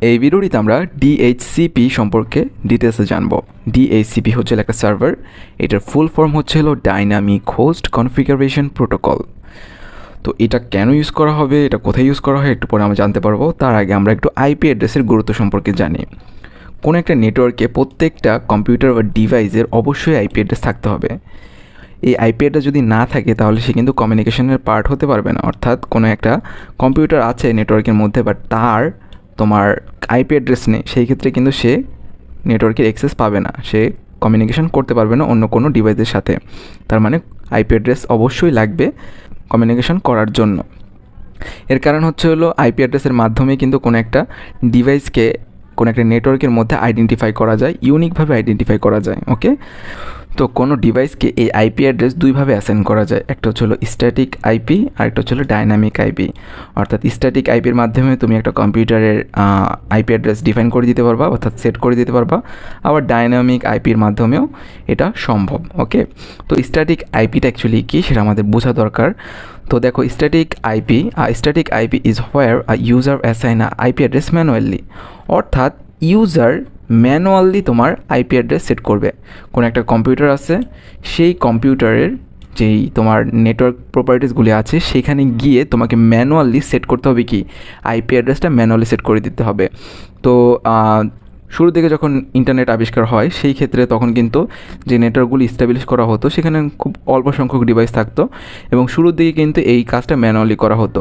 এই ভিডিওটিতে আমরা ডিএইচসিপি সম্পর্কে ডিটেলসে জানব। ডিএইচসিপি হচ্ছে একটা সার্ভার এটার ফুল ফর্ম হচ্ছে হলো ডাইনামিক হোস্ট কনফিগারেশন প্রোটোকল তো এটা কেন ইউজ করা হবে, এটা কোথায় ইউজ করা হয় একটু পরে আমরা জানতে পারব। তার আগে আমরা একটু আইপি অ্যাড্রেসের গুরুত্ব সম্পর্কে জানি। কোনো একটা নেটওয়ার্কে প্রত্যেকটা কম্পিউটার বা ডিভাইসের অবশ্যই আইপি অ্যাড্রেস থাকতে হবে। এই আইপি অ্যাড্রেস যদি না থাকে, তাহলে সে কিন্তু কমিউনিকেশনের পার্ট হতে পারবে না। অর্থাৎ কোনো একটা কম্পিউটার আছে নেটওয়ার্কের মধ্যে বাট তার তোমার আইপি অ্যাড্রেস নেই, সেই ক্ষেত্রে কিন্তু সে নেটওয়ার্কের অ্যাক্সেস পাবে না। সে কমিউনিকেশন করতে পারবে না অন্য কোনো ডিভাইসের সাথে। তার মানে আইপি অ্যাড্রেস অবশ্যই লাগবে কমিউনিকেশন করার জন্য। এর কারণ হচ্ছে হলো আইপি অ্যাড্রেসের মাধ্যমে কিন্তু কোনো একটা ডিভাইসকে কোনো একটা নেটওয়ার্কের মধ্যে আইডেন্টিফাই করা যায় ইউনিকভাবে আইডেন্টিফাই করা যায় ওকে তো কোনো ডিভাইসকে এই আইপি অ্যাড্রেস দুইভাবে অ্যাসাইন করা যায়। একটা হচ্ছে স্ট্যাটিক আইপি আর একটা হচ্ছে ডাইনামিক আইপি অর্থাৎ স্ট্যাটিক আইপির মাধ্যমে তুমি একটা কম্পিউটারের আইপি অ্যাড্রেস ডিফাইন করে দিতে পারবা, অর্থাৎ সেট করে দিতে পারবা। আবার ডাইনামিক আইপির মাধ্যমেও এটা সম্ভব ওকে তো স্ট্যাটিক আইপিটা অ্যাকচুয়ালি কী সেটা আমাদের বোঝা দরকার। তো দেখো static IP static IP is where a user assign IP address manually অর্থাৎ ইউজার ম্যানুয়ালি তোমার আইপি অ্যাড্রেস সেট করবে। কোনো একটা কম্পিউটার আছে, সেই কম্পিউটারের যেই তোমার নেটওয়ার্ক প্রপার্টিসগুলি আছে, সেখানে গিয়ে তোমাকে ম্যানুয়ালি সেট করতে হবে কি? আইপি অ্যাড্রেসটা ম্যানুয়ালি সেট করে দিতে হবে। তো শুরু থেকে যখন ইন্টারনেট আবিষ্কার হয়, সেই ক্ষেত্রে তখন কিন্তু যে নেটওয়ার্কগুলি স্টাবলিশ করা হতো, সেখানে খুব অল্প সংখ্যক ডিভাইস থাকতো এবং শুরুর দিকে কিন্তু এই কাজটা ম্যানুয়ালি করা হতো।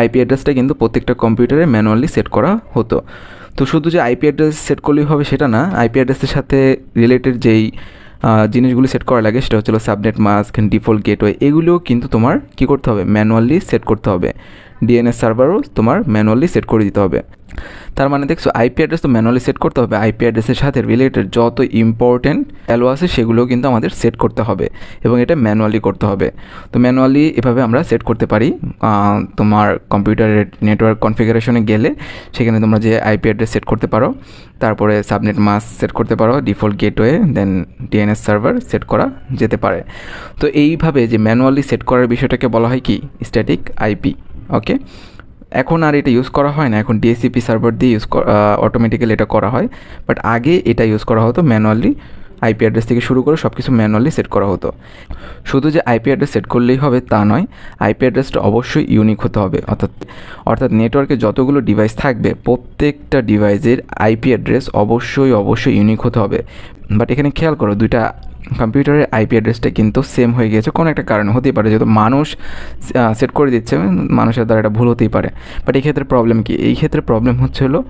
আইপি অ্যাড্রেসটা কিন্তু প্রত্যেকটা কম্পিউটারে ম্যানুয়ালি সেট করা হতো। তো শুধু যে আইপি অ্যাড্রেস সেট করলেই হবে সেটা না আইপি অ্যাড্রেসের সাথে রিলেটেড যেই জিনিসগুলি সেট করা লাগে সেটা হচ্ছিল সাবনেট মাস্ক ডিফল্ট গেটওয়ে এগুলোও কিন্তু তোমার কী করতে হবে? ম্যানুয়ালি সেট করতে হবে। ডিএনএস সার্ভারও তোমার ম্যানুয়ালি সেট করে দিতে হবে। তার মানে দেখছ আইপি অ্যাড্রেস তো ম্যানুয়ালি সেট করতে হবে। আইপি অ্যাড্রেসের সাথে রিলেটেড যত ইম্পর্টেন্ট অ্যালো আছে, সেগুলোও কিন্তু আমাদের সেট করতে হবে এবং এটা ম্যানুয়ালি করতে হবে। তো ম্যানুয়ালি এভাবে আমরা সেট করতে পারি। তোমার কম্পিউটারের নেটওয়ার্ক কনফিগারেশনে গেলে সেখানে তোমরা যে আইপি অ্যাড্রেস সেট করতে পারো, তারপরে সাবনেট মাস সেট করতে পারো default gateway then DNS server set করা যেতে পারে। তো এইভাবে যে ম্যানুয়ালি সেট করার বিষয়টাকে বলা হয় কি? স্ট্যাটিক আইপি ওকে এখন আর এটা ইউজ করা হয় না। এখন ডিএসিপি সার্ভার দিয়ে ইউজ অটোমেটিক্যালি এটা করা হয়। বাট আগে এটা ইউজ করা হতো ম্যানুয়ালি আইপি অ্যাড্রেস থেকে শুরু করে সব কিছু ম্যানুয়ালি সেট করা হতো। শুধু যে আইপি অ্যাড্রেস সেট করলেই হবে তা নয় আইপি অ্যাড্রেসটা অবশ্যই ইউনিক হতে হবে। অর্থাৎ অর্থাৎ নেটওয়ার্কে যতগুলো ডিভাইস থাকবে, প্রত্যেকটা ডিভাইসের আইপি অ্যাড্রেস অবশ্যই অবশ্যই ইউনিক হতে হবে। বাট এখানে খেয়াল করো, দুইটা কম্পিউটারের আইপি অ্যাড্রেসটা কিন্তু সেম হয়ে গিয়েছে। কোনো একটা কারণে, হতেই পারে, যেহেতু মানুষ সেট করে দিচ্ছে, মানুষের দ্বারা এটা ভুল হতেই পারে। বাট এই ক্ষেত্রে প্রবলেম কী? এই ক্ষেত্রে প্রবলেম হচ্ছে হলো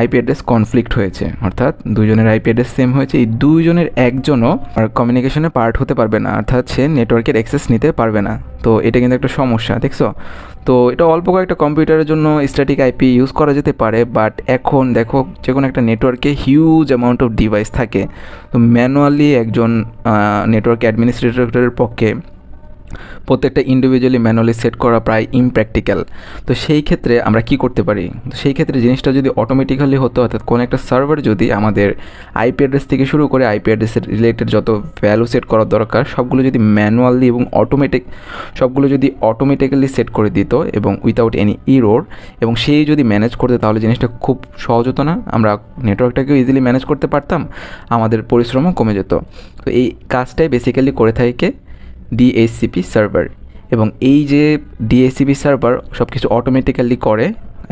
আইপি অ্যাড্রেস কনফ্লিক্ট হয়েছে। অর্থাৎ দুজনের আইপি অ্যাড্রেস সেম হয়েছে। এই দুইজনের একজনও কমিউনিকেশনে পার্ট হতে পারবে না। অর্থাৎ সে নেটওয়ার্কের অ্যাক্সেস নিতে পারবে না। তো এটা কিন্তু একটা সমস্যা, দেখছ? তো এটা অল্প কয়েকটা কম্পিউটারের জন্য স্ট্যাটিক আইপি ইউজ করা যেতে পারে বাট এখন দেখো যে কোনো একটা নেটওয়ার্কে হিউজ অ্যামাউন্ট অফ ডিভাইস থাকে। তো ম্যানুয়ালি একজন নেটওয়ার্ক অ্যাডমিনিস্ট্রেটরের পক্ষে প্রত্যেকটা ইন্ডিভিজুয়ালি ম্যানুয়ালি সেট করা প্রায় ইমপ্র্যাকটিক্যাল তো সেই ক্ষেত্রে আমরা কি করতে পারি? তো সেই ক্ষেত্রে জিনিসটা যদি অটোমেটিক্যালি হতো, অর্থাৎ কোনো একটা সার্ভার যদি আমাদের আইপি অ্যাড্রেস থেকে শুরু করে আইপি অ্যাড্রেসের রিলেটেড যত ভ্যালু সেট করার দরকার, সবগুলো যদি ম্যানুয়ালি এবং অটোমেটিক সবগুলো যদি অটোমেটিক্যালি সেট করে দিত এবং উইথাউট এনি ইরোর এবং সেই যদি ম্যানেজ করতে, তাহলে জিনিসটা খুব সহজ হতো না। আমরা নেটওয়ার্কটাকেও ইজিলি ম্যানেজ করতে পারতাম, আমাদের পরিশ্রমও কমে যেত। তো এই কাজটাই বেসিক্যালি করে থাকে ডিএসসিপি সার্ভার এবং এই যে ডিএসসিপি সার্ভার সব কিছু অটোমেটিক্যালি করে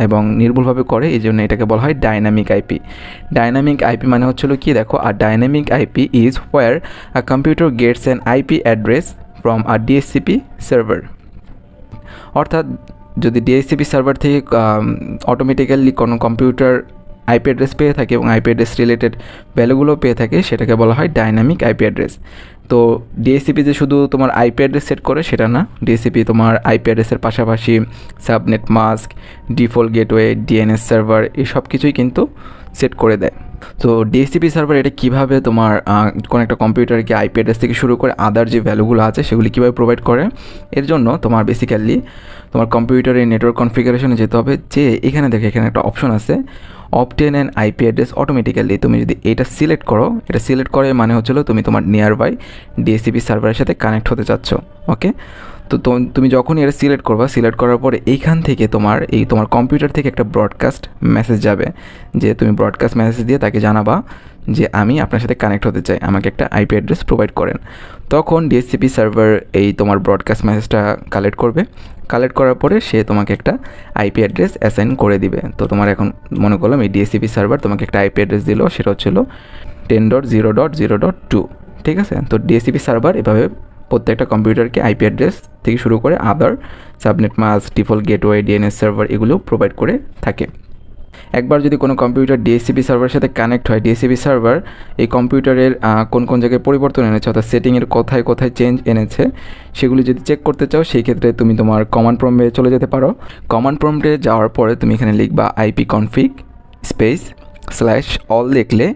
এবং নির্ভুলভাবে করে, এই জন্য এটাকে বলা হয় ডাইনামিক আইপি ডাইনামিক আইপি মানে হচ্ছিল কি? দেখো, আর dynamic IP is where a computer gets an IP address from a DHCP server অর্থাৎ যদি ডিএসসিপি সার্ভার থেকে অটোমেটিক্যালি কোনো কম্পিউটার আইপি অ্যাড্রেস পেয়ে থাকে এবং আইপি অ্যাড্রেস রিলেটেড ভ্যালুগুলো পেয়ে থাকে, সেটাকে বলা হয় ডাইনামিক আইপি অ্যাড্রেস। তো ডিএসিপি যে শুধু তোমার আইপি অ্যাড্রেস সেট করে, সেটা না। ডিএসিপি তোমার আইপি অ্যাড্রেসের পাশাপাশি subnet mask default gateway DNS server এই সব কিছুই কিন্তু সেট করে দেয়। তো ডিএসিপি সার্ভার এটা কীভাবে তোমার কোনো একটা কম্পিউটারকে আইপি অ্যাড্রেস থেকে শুরু করে আদার যে ভ্যালুগুলো আছে, সেগুলি কীভাবে প্রোভাইড করে? এর জন্য তোমার বেসিক্যালি তোমার কম্পিউটারে নেটওয়ার্ক কনফিগারেশনে যেতে হবে। যে এখানে দেখে, এখানে একটা অপশন আছে। Obtain and IP address automatically তুমি যদি এটা সিলেক্ট করো, এটা সিলেক্ট করে মানে হচ্ছিল তুমি তোমার নিয়ার বাই ডিএসিপি সার্ভারের সাথে কানেক্ট হতে চাচ্ছ ওকে তো তুমি যখনই এটা সিলেক্ট করবা, সিলেক্ট করার পরে এইখান থেকে তোমার এই, তোমার কম্পিউটার থেকে একটা ব্রডকাস্ট মেসেজ যাবে, যে তুমি ব্রডকাস্ট মেসেজ দিয়ে তাকে জানাবা যে আমি আপনার সাথে কানেক্ট হতে চাই, আমাকে একটা আইপি অ্যাড্রেস প্রোভাইড করেন। তখন ডিএসসিপি সার্ভার এই তোমার ব্রডকাস্ট মেসেজটা কালেক্ট করবে কালেক্ট করার পরে সে তোমাকে একটা আইপি অ্যাড্রেস অ্যাসাইন করে দিবে। তো তোমার এখন মনে করলাম এই ডিএসসিপি সার্ভার তোমাকে একটা আইপি অ্যাড্রেস দিল, সেটা হচ্ছিল ten dot zero dot zero dot two ঠিক আছে? তো ডিএসসিপি সার্ভার এভাবে প্রত্যেকটা কম্পিউটারকে আইপি অ্যাড্রেস থেকে শুরু করে other subnet mask default gateway DNS server এগুলো প্রোভাইড করে থাকে। একবার যদি কোনো কম্পিউটার ডিএসসিপি সার্ভারের সাথে কানেক্ট হয় ডিএসসিপি সার্ভার এই কম্পিউটারের কোন কোন জায়গায় পরিবর্তন এনেছে অর্থাৎ সেটিংয়ের কোথায় কোথায় চেঞ্জ এনেছে, সেগুলি যদি চেক করতে চাও, সেই ক্ষেত্রে তুমি তোমার কমান্ড প্রম্পটে চলে যেতে পারো। কমান্ড প্রম্পটে যাওয়ার পরে তুমি এখানে লিখবা IP config space slash all লিখলে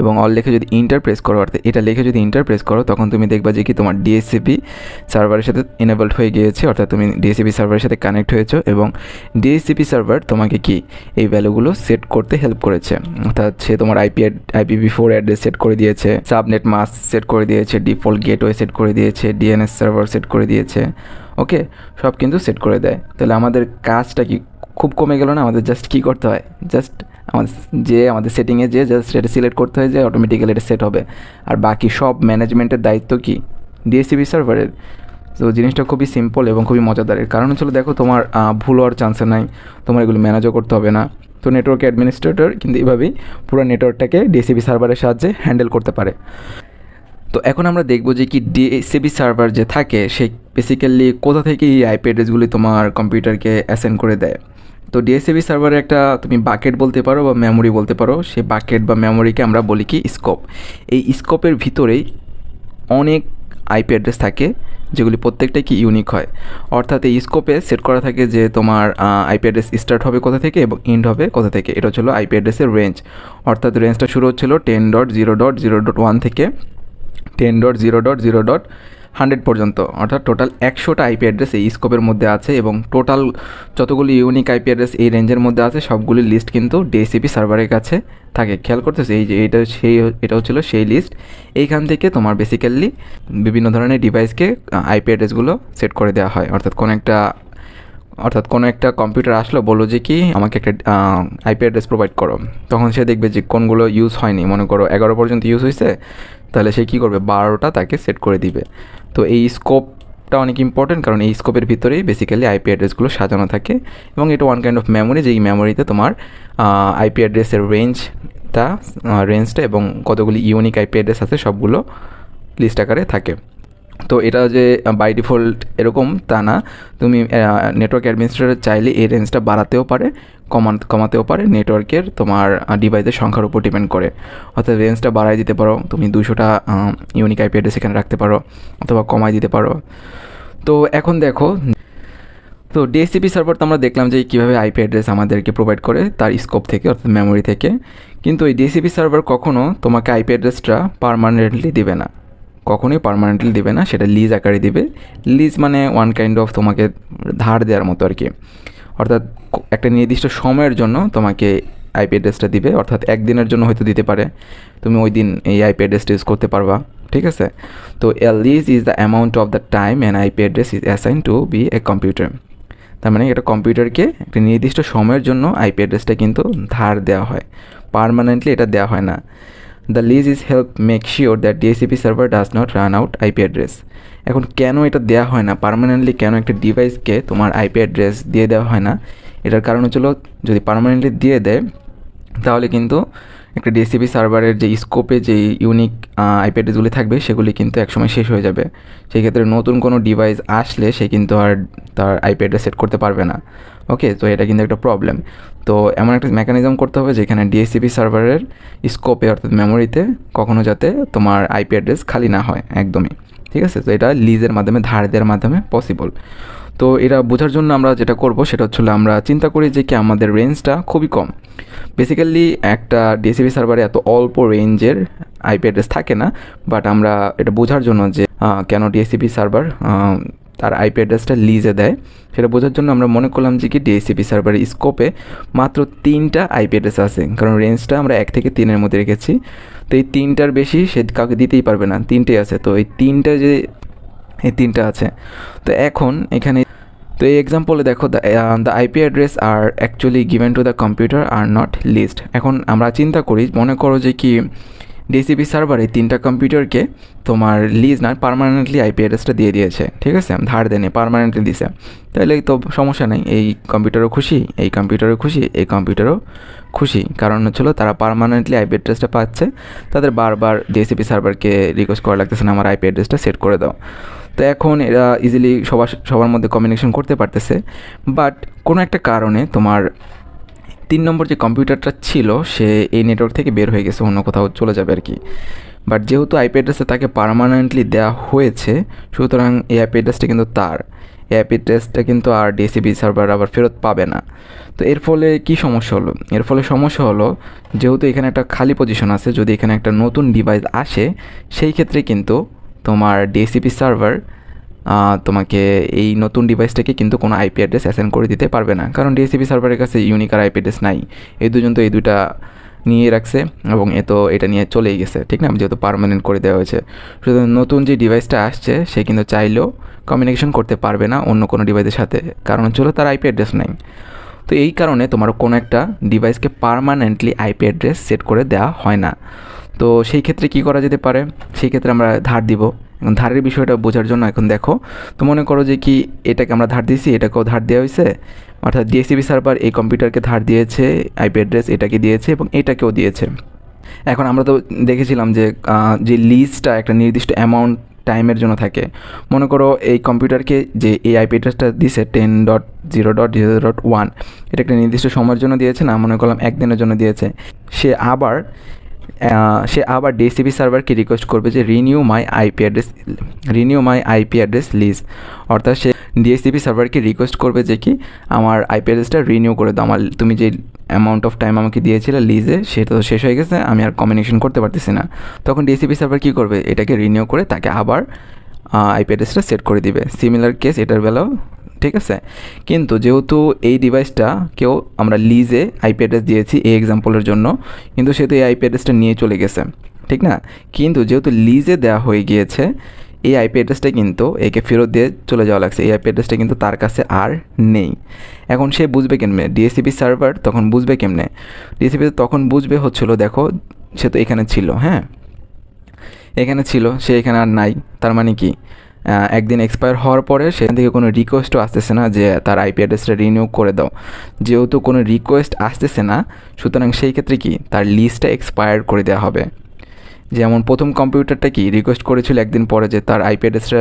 এবং অল লিখে যদি ইন্টার প্রেস করো, অর্থাৎ এটা লিখে যদি ইন্টার প্রেস করো, তখন তুমি দেখবা যে কি তোমার ডিএসসিপি সার্ভারের সাথে ইনেবলড হয়ে গিয়েছে, অর্থাৎ তুমি ডিএসসিপি সার্ভারের সাথে কানেক্ট হয়েছো এবং ডিএসসিপি সার্ভার তোমাকে কি এই ভ্যালুগুলো সেট করতে হেল্প করেছে। অর্থাৎ সে তোমার IP IPv four address set করে দিয়েছে সাবনেট মাস্ক সেট করে দিয়েছে ডিফল্ট গেটওয়ে সেট করে দিয়েছে ডিএনএস সার্ভার সেট করে দিয়েছে ওকে সব কিন্তু সেট করে দেয়। তাহলে আমাদের কাজটা কি খুব কমে গেল না? আমাদের জাস্ট কী করতে হয়? জাস্ট আমাদের যে আমাদের সেটিংয়ে যে জাস্ট এটা সিলেক্ট করতে হয় যে অটোমেটিক্যালি এটা সেট হবে। আর বাকি সব ম্যানেজমেন্টের দায়িত্ব কি? ডিএসসিবি সার্ভারের তো জিনিসটা খুবই সিম্পল এবং খুবই মজাদারের কারণ হচ্ছিল দেখো, তোমার ভুল হওয়ার চান্সে নাই। তোমার এগুলো ম্যানেজও করতে হবে না। তো নেটওয়ার্ক অ্যাডমিনিস্ট্রেটর কিন্তু এভাবেই পুরো নেটওয়ার্কটাকে ডিএসসিবি সার্ভারের সাহায্যে হ্যান্ডেল করতে পারে। তো এখন আমরা দেখব যে কি ডিএসিবি সার্ভার যে থাকে, সে বেসিক্যালি কোথা থেকে এই আইপি অ্যাড্রেসগুলি তোমার কম্পিউটারকে অ্যাসেন্ড করে দেয়। তো ডিএসএবি সার্ভারে একটা তুমি বাকেট বলতে পারো বা মেমোরি বলতে পারো, সেই বাকেট বা মেমোরিকে আমরা বলি কি স্কোপ এই স্কোপের ভিতরেই অনেক আইপি অ্যাড্রেস থাকে, যেগুলি প্রত্যেকটাই কি ইউনিক হয়। অর্থাৎ এই স্কোপে সেট করা থাকে যে তোমার আইপি অ্যাড্রেস স্টার্ট হবে কোথা থেকে এবং এন্ড হবে কোথা থেকে। এটা হচ্ছিল আইপি অ্যাড্রেসের রেঞ্জ অর্থাৎ রেঞ্জটা শুরু হচ্ছিল ten dot zero dot zero dot one থেকে ten dot zero dot zero dot hundred পর্যন্ত। অর্থাৎ টোটাল একশোটা আইপি অ্যাড্রেস এই স্কোপের মধ্যে আছে এবং টোটাল যতগুলি ইউনিক আইপি অ্যাড্রেস এই রেঞ্জের মধ্যে আছে, সবগুলি লিস্ট কিন্তু ডিএসিপি সার্ভারের কাছে থাকে। খেয়াল করতেছে, এই যে এটা সেই এটাও ছিল সেই লিস্ট এইখান থেকে তোমার বেসিক্যালি বিভিন্ন ধরনের ডিভাইসকে আইপি অ্যাড্রেসগুলো সেট করে দেওয়া হয়। অর্থাৎ কোনো একটা অর্থাৎ কোনো একটা কম্পিউটার আসলো, বলল যে কি, আমাকে একটা আইপি অ্যাড্রেস প্রোভাইড করো। তখন সে দেখবে যে কোনগুলো ইউজ হয়নি। মনে করো এগারো পর্যন্ত ইউজ হয়েছে, তাহলে সে কী করবে? বারোটা তাকে সেট করে দিবে। তো এই স্কোপটা অনেক ইম্পর্টেন্ট কারণ এই স্কোপের ভিতরেই বেসিক্যালি আইপি অ্যাড্রেসগুলো সাজানো থাকে এবং এটা ওয়ান কাইন্ড অফ মেমোরি যেই মেমোরিতে তোমার আইপি অ্যাড্রেসের রেঞ্জটা রেঞ্জটা এবং কতগুলি ইউনিক আইপি অ্যাড্রেস আছে, সবগুলো লিস্ট আকারে থাকে। তো এটা যে বাই ডিফল্ট এরকম তা না। তুমি নেটওয়ার্ক অ্যাডমিনিস্ট্রেটর চাইলে এই রেঞ্জটা বাড়াতেও পারে, কমান, কমাতেও পারে। নেটওয়ার্কের তোমার ডিভাইসের সংখ্যার উপর ডিপেন্ড করে। অর্থাৎ রেঞ্জটা বাড়াই দিতে পারো। তুমি দুশোটা ইউনিক আইপি অ্যাড্রেস এখানে রাখতে পারো, অথবা কমাই দিতে পারো। তো এখন দেখো, তো ডিএসসিপি সার্ভার তো আমরা দেখলাম যে কীভাবে আইপি অ্যাড্রেস আমাদেরকে প্রোভাইড করে তার স্কোপ থেকে, অর্থাৎ মেমোরি থেকে। কিন্তু এই ডিএসসিপি সার্ভার কখনও তোমাকে আইপি অ্যাড্রেসটা পারমানেন্টলি দিবে না। কখনোই পারমানেন্টলি দিবে না, সেটা লিজ আকারে দিবে। লিজ মানে ওয়ান কাইন্ড অফ তোমাকে ধার দেওয়ার মতো আর কি। অর্থাৎ একটা নির্দিষ্ট সময়ের জন্য তোমাকে আইপি অ্যাড্রেসটা দিবে, অর্থাৎ একদিনের জন্য হয়তো দিতে পারে। তুমি ওই দিন এই আইপি অ্যাড্রেসটা ইউজ করতে পারবা, ঠিক আছে? তো a lease is the amount of the time and IP address is assign to be a computer তার মানে এটা কম্পিউটারকে একটা নির্দিষ্ট সময়ের জন্য আইপি অ্যাড্রেসটা কিন্তু ধার দেওয়া হয়। পারমানেন্টলি এটা দেওয়া হয় না। The lease is help make sure that DHCP server does not run out IP address এখন কেন এটা দেওয়া হয় না? পারমানেন্টলি কেন একটা ডিভাইসকে তোমার আইপি অ্যাড্রেস দিয়ে দেওয়া হয় না? এটার কারণ হচ্ছিল যদি পারমানেন্টলি দিয়ে দেয়, তাহলে কিন্তু একটা ডিএসিপি সার্ভারের যে স্কোপে যে ইউনিক আইপি অ্যাড্রেসগুলি থাকবে, সেগুলি কিন্তু একসময় শেষ হয়ে যাবে। সেই ক্ষেত্রে নতুন কোনো ডিভাইস আসলে সে কিন্তু আর তার আইপি অ্যাড্রেস সেট করতে পারবে না। ওকে তো এটা কিন্তু একটা প্রবলেম তো এমন একটা মেকানিজম করতে হবে যেখানে ডিএসসিপি সার্ভারের স্কোপে অর্থাৎ মেমোরিতে কখনো যাতে তোমার আইপি অ্যাড্রেস খালি না হয়, একদমই। ঠিক আছে? তো এটা লিজের মাধ্যমে, ধার দেওয়ার মাধ্যমে পসিবল তো এটা বোঝার জন্য আমরা যেটা করব, সেটা হচ্ছে আমরা চিন্তা করি যে কি আমাদের রেঞ্জটা খুবই কম। বেসিক্যালি একটা ডিএসিবি সার্ভারে এত অল্প রেঞ্জের আইপি অ্যাড্রেস থাকে না বাট আমরা এটা বোঝার জন্য যে কেন ডিএসিপি সার্ভার তার আইপি অ্যাড্রেসটা লিজে দেয়, সেটা বোঝার জন্য আমরা মনে করলাম যে কি ডিএসিপি সার্ভারের স্কোপে মাত্র তিনটা আইপি অ্যাড্রেস আছে, কারণ রেঞ্জটা আমরা এক থেকে তিনের মধ্যে রেখেছি। তো এই তিনটার বেশি সে কাউকে দিতেই পারবে না, তিনটেই আছে। তো এই তিনটা যে, এই তিনটা আছে। তো এখন এখানে তো এই এক্সাম্পলে দেখো the IP address are actually given to the computer are not list এখন আমরা চিন্তা করি, মনে করো যে কি ডিসিপি সার্ভারে তিনটা কম্পিউটারকে তোমার লিজ না পারমানেন্টলি আইপি অ্যাড্রেসটা দিয়ে দিয়েছে, ঠিক আছে? ধার দেনে পারমানেন্টলি দিছে। তাহলে তো সমস্যা নেই, এই কম্পিউটারও খুশি, এই কম্পিউটারও খুশি, এই কম্পিউটারও খুশি। কারণ হচ্ছিল তারা পারমানেন্টলি আইপি অ্যাড্রেসটা পাচ্ছে, তাদের বারবার ডিসিপি সার্ভারকে রিকোয়েস্ট করা লাগতেছে না, আমার আইপি অ্যাড্রেসটা সেট করে দাও। তো এখন এরা ইজিলি সবার সবার মধ্যে কমিউনিকেশন করতে পারতেছে। বাট কোনো একটা কারণে তোমার তিন নম্বর যে কম্পিউটারটা ছিল, সে এই নেটওয়ার্ক থেকে বের হয়ে গেছে, অন্য কোথাও চলে যাবে আর কি বাট যেহেতু আইপি অ্যাড্রেসে তাকে পারমানেন্টলি দেওয়া হয়েছে, সুতরাং এই আইপি অ্যাড্রেসটা কিন্তু তার। এই আইপি অ্যাড্রেসটা কিন্তু আর ডিসিবি সার্ভার আবার ফেরত পাবে না। তো এর ফলে কি সমস্যা হলো? এর ফলে সমস্যা হলো, যেহেতু এখানে একটা খালি পজিশন আছে, যদি এখানে একটা নতুন ডিভাইস আসে, সেই ক্ষেত্রে কিন্তু তোমার ডিএসিপি সার্ভার তোমাকে এই নতুন ডিভাইসটাকে কিন্তু কোনো আইপি অ্যাড্রেস অ্যাসেন্ড করে দিতে পারবে না। কারণ ডিএসিপি সার্ভারের কাছে ইউনিক আর আইপি অ্যাড্রেস নাই। এই দুজন তো এই দুটা নিয়ে রাখছে এবং এ তো এটা নিয়ে চলেই গেছে, ঠিক না? যেহেতু পারমানেন্ট করে দেওয়া হয়েছে। শুধু নতুন যে ডিভাইসটা আসছে, সে কিন্তু চাইলেও কমিউনিকেশন করতে পারবে না অন্য কোনো ডিভাইসের সাথে। কারণ হচ্ছিল তার আইপি অ্যাড্রেস নাই। তো এই কারণে তোমার কোনো একটা ডিভাইসকে পারমানেন্টলি আইপি অ্যাড্রেস সেট করে দেওয়া হয় না। তো সেই ক্ষেত্রে কি করা যেতে পারে? সেই ক্ষেত্রে আমরা ধার দিব। এখন ধারের বিষয়টা বোঝার জন্য এখন দেখো, তো মনে করো যে কি এটাকে আমরা ধার দিয়েছি, এটাকেও ধার দেওয়া হয়েছে। অর্থাৎ ডিএসিবি সার্ভার এই কম্পিউটারকে ধার দিয়েছে আইপি অ্যাড্রেস এটাকে দিয়েছে এবং এটাকেও দিয়েছে। এখন আমরা তো দেখেছিলাম যে যে লিস্টটা একটা নির্দিষ্ট অ্যামাউন্ট টাইমের জন্য থাকে। মনে করো এই কম্পিউটারকে যে এই আইপি অ্যাড্রেসটা দিছে ten dot zero dot zero dot one এটা একটা নির্দিষ্ট সময়ের জন্য দিয়েছে না? মনে করলাম একদিনের জন্য দিয়েছে। সে আবার সে আবার ডিসিপি সার্ভারকে রিকোয়েস্ট করবে যে renew my IP address renew my IP address lease অর্থাৎ সে ডিএসসিপি সার্ভারকে রিকোয়েস্ট করবে যে কি, আমার আইপি অ্যাড্রেসটা রিনিউ করে দাও। আমার তুমি যে অ্যামাউন্ট অফ টাইম আমাকে দিয়েছিলে লিজে সেটা তো শেষ হয়ে গেছে, আমি আর কমিউনিকেশন করতে পারতেছি না। তখন ডিএসসিপি সার্ভার কী করবে? এটাকে রিনিউ করে তাকে আবার আইপি অ্যাড্রেসটা সেট করে দিবে। সিমিলার কেস এটার বেলাও ঠিক আছে? কিন্তু যেহেতু এই ডিভাইসটা কেউ আমরা লিজে আইপি অ্যাড্রেস দিয়েছি এই এক্সাম্পলের জন্য, কিন্তু সে তো এই আইপি অ্যাড্রেসটা নিয়ে চলে গেছে, ঠিক না? কিন্তু যেহেতু লিজে দেওয়া হয়ে গিয়েছে, এই আইপি অ্যাড্রেসটা কিন্তু একে ফেরত দিয়ে চলে যাওয়া লাগছে। এই আইপি অ্যাড্রেসটা কিন্তু তার কাছে আর নেই। এখন সে বুঝবে কেমনে? ডিএসিপি সার্ভার তখন বুঝবে কেমনে? ডিএসিপি তখন বুঝবে হচ্ছিল, দেখো, সে তো এখানে ছিল হ্যাঁ? এখানে ছিল, সে এখানে আর নাই। তার মানে কি? একদিন এক্সপায়ার হওয়ার পরে সেখান থেকে কোনো রিকোয়েস্টও আসতেছে না যে তার আইপি অ্যাড্রেসটা রিনিউ করে দাও। যেহেতু কোনো রিকোয়েস্ট আসতেছে না, সুতরাং সেই ক্ষেত্রে কি? তার লিস্টটা এক্সপায়ার করে দেওয়া হবে। যেমন প্রথম কম্পিউটারটা কি? রিকোয়েস্ট করেছিল একদিন পরে যে তার আইপি অ্যাড্রেসটা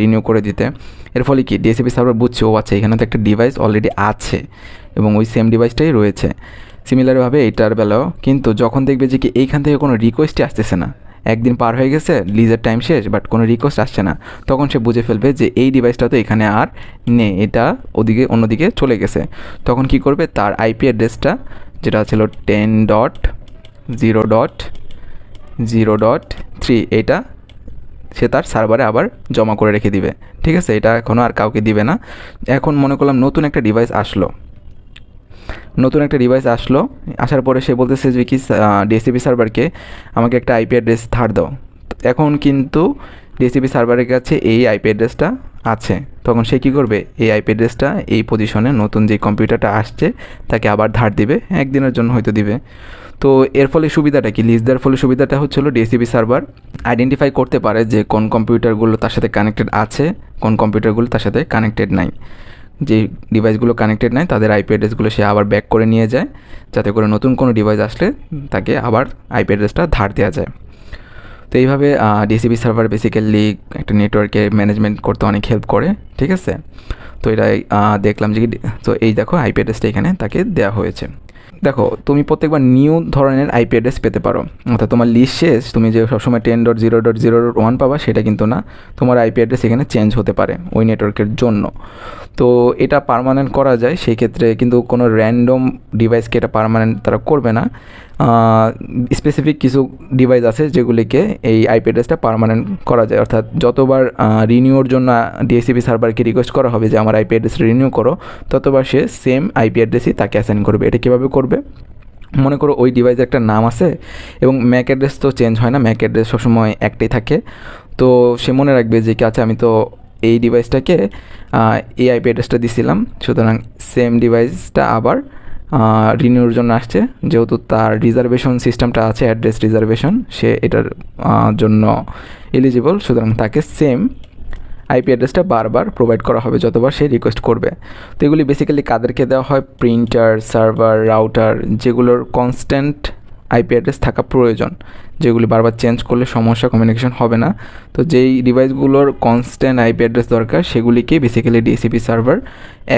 রিনিউ করে দিতে। এর ফলে কি? ডিএসিপি সার্ভার বুঝছে, ও আচ্ছা এখানে তো একটা ডিভাইস অলরেডি আছে এবং ওই সেম ডিভাইসটাই রয়েছে। সিমিলারভাবে এইটার বেলাও, কিন্তু যখন দেখবে যে কি এইখান থেকে কোনো রিকোয়েস্টই আসতেছে না একদিন পার হয়ে গেছে লিজের টাইম শেষ বাট কোনো রিকোয়েস্ট আসছে না। তখন সে বুঝে ফেলবে যে এই ডিভাইসটা তো এখানে আর নেই, এটা ওদিকে, অন্যদিকে চলে গেছে। তখন কি করবে? তার আইপি অ্যাড্রেসটা যেটা ছিল ten dot zero dot zero dot three এটা সে তার সার্ভারে আবার জমা করে রেখে দিবে। ঠিক আছে? এটা এখনও আর কাউকে দিবে না। এখন মনে করলাম নতুন একটা ডিভাইস আসলো। নতুন একটা ডিভাইস আসলো। আসার পরে সে বলতেছে যে, কি ডিএসিপি সার্ভারকে আমাকে একটা আইপি অ্যাড্রেস ধার দাও। এখন কিন্তু ডিএসিপি সার্ভারের কাছে এই আইপি অ্যাড্রেসটা আছে। তখন সে কী করবে? এই আইপি অ্যাড্রেসটা এই পজিশনে নতুন যে কম্পিউটারটা আসছে, তাকে আবার ধার দিবে। একদিনের জন্য হয়তো দিবে। তো এর ফলে সুবিধাটা কি? লিজ দেওয়ার ফলে সুবিধাটা হচ্ছিল ডিএসিবি সার্ভার আইডেন্টিফাই করতে পারে যে, কোন কম্পিউটারগুলো তার সাথে কানেক্টেড আছে, কোন কম্পিউটারগুলো তার সাথে কানেক্টেড নাই। যে ডিভাইসগুলো কানেক্টেড নেয় তাদের আইপি অ্যাড্রেসগুলো সে আবার ব্যাক করে নিয়ে যায়, যাতে করে নতুন কোনো ডিভাইস আসলে তাকে আবার আইপি অ্যাড্রেসটা ধার দেওয়া যায়। তো এইভাবে ডিসিবি সার্ভার বেসিক্যালি একটা নেটওয়ার্কে ম্যানেজমেন্ট করতে অনেক হেল্প করে, ঠিক আছে? তো এটা দেখলাম যে তো এই দেখো আইপি অ্যাড্রেসটা এখানে তাকে দেওয়া হয়েছে। দেখো, তুমি প্রত্যেকবার নিউ ধরনের আইপি অ্যাড্রেস পেতে পারো। অর্থাৎ তোমার লিস্ট শেষ, তুমি যে সবসময় ten dot zero dot zero dot one পাবা, সেটা কিন্তু না। তোমার আইপি অ্যাড্রেস এখানে চেঞ্জ হতে পারে ওই নেটওয়ার্কের জন্য। তো এটা পারমানেন্ট করা যায়, সেই ক্ষেত্রে কিন্তু কোনো র্যান্ডম ডিভাইসকে এটা পারমানেন্ট তারা করবে না। স্পেসিফিক কিছু ডিভাইস আছে যেগুলিকে এই আইপি অ্যাড্রেসটা পারমানেন্ট করা যায়। অর্থাৎ যতবার রিনিউর জন্য ডিএসিপি সার্ভারকে রিকোয়েস্ট করা হবে যে আমার আইপি অ্যাড্রেস রিনিউ করো, ততবার সে সেম আইপি অ্যাড্রেসই তাকে অ্যাসাইন করবে। এটা কীভাবে করবে? মনে করো ওই ডিভাইসে একটা নাম আছে এবং ম্যাক অ্যাড্রেস তো চেঞ্জ হয় না। ম্যাক অ্যাড্রেস সবসময় একটাই থাকে। তো সে মনে রাখবে যে, কি আচ্ছা আমি তো এই ডিভাইসটাকে এই আইপি অ্যাড্রেসটা দিছিলাম। সুতরাং সেম ডিভাইসটা আবার রিনিউর জন্য আসছে। যেহেতু তার রিজার্ভেশন সিস্টেমটা আছে অ্যাড্রেস রিজার্ভেশন সে এটার জন্য এলিজিবল সুতরাং তাকে সেম আইপি অ্যাড্রেসটা বারবার প্রোভাইড করা হবে যতবার সে রিকোয়েস্ট করবে। তো এগুলি বেসিক্যালি কাদেরকে দেওয়া হয়? প্রিন্টার সার্ভার রাউটার যেগুলোর কনস্ট্যান্ট আইপি অ্যাড্রেস থাকা প্রয়োজন, যেগুলি বারবার চেঞ্জ করলে সমস্যা কমিউনিকেশন হবে না। তো যেই ডিভাইসগুলোর কনস্ট্যান্ট আইপি অ্যাড্রেস দরকার, সেগুলিকে বেসিক্যালি ডিএসিপি সার্ভার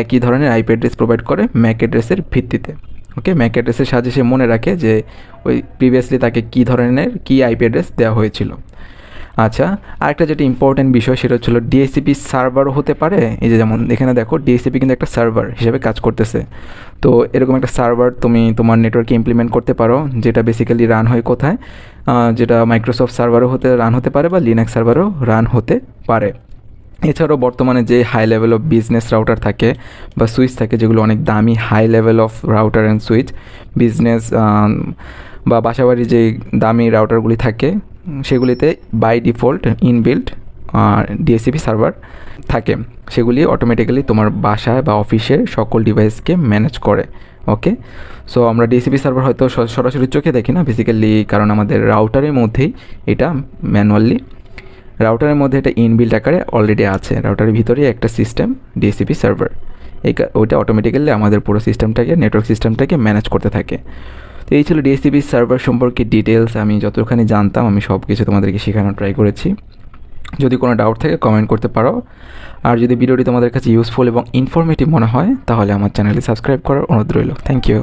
একই ধরনের আইপি অ্যাড্রেস প্রোভাইড করে ম্যাক অ্যাড্রেসের ভিত্তিতে। ওকে ম্যাক অ্যাড্রেসের সাহায্যে সে মনে রাখে যে ওই প্রিভিয়াসলি তাকে কী ধরনের, কী আইপি অ্যাড্রেস দেওয়া হয়েছিল। আচ্ছা আরেকটা যেটা ইম্পর্ট্যান্ট বিষয় সেটা হচ্ছিল ডিএসিপি সার্ভারও হতে পারে। এই যে যেমন এখানে দেখো ডিএসিপি কিন্তু একটা সার্ভার হিসেবে কাজ করতেছে। তো এরকম একটা সার্ভার তুমি তোমার নেটওয়ার্কে ইমপ্লিমেন্ট করতে পারো, যেটা বেসিক্যালি রান হয় কোথায়? যেটা মাইক্রোসফট সার্ভারও হতে রান হতে পারে বা লিনাক্স সার্ভারও রান হতে পারে। এছাড়াও বর্তমানে যে high level of business router থাকে বা সুইচ থাকে, যেগুলো অনেক দামি high level of router and switch business বা বাসাবাড়ি যে দামি রাউটারগুলি থাকে সেগুলিতে by default inbuilt DHCP server থাকে। সেগুলি অটোমেটিক্যালি তোমার বাসায় বা অফিসের সকল ডিভাইসকে ম্যানেজ করে ওকে সো আমরা ডিএসিপি সার্ভার হয়তো সরাসরি চোখে দেখি না বেসিক্যালি কারণ আমাদের রাউটারের মধ্যেই এটা ম্যানুয়ালি রাউটারের মধ্যে এটা ইনবিল্ট আকারে অলরেডি আছে। রাউটারের ভিতরেই একটা সিস্টেম ডিএসিপি সার্ভার এই ওইটা অটোমেটিক্যালি আমাদের পুরো সিস্টেমটাকে নেটওয়ার্ক সিস্টেমটাকে ম্যানেজ করতে থাকে। তো এই ছিল ডিএসসিবি সার্ভার সম্পর্কে ডিটেলস আমি যতখানি জানতাম, আমি সব কিছু তোমাদেরকে শেখানোর ট্রাই করেছি। যদি কোনো ডাউট থাকে কমেন্ট করতে পারো। আর যদি ভিডিওটি তোমাদের কাছে ইউজফুল এবং ইনফরমেটিভ মনে হয়, তাহলে আমার চ্যানেলটি সাবস্ক্রাইব করার অনুরোধ রইল। Thank you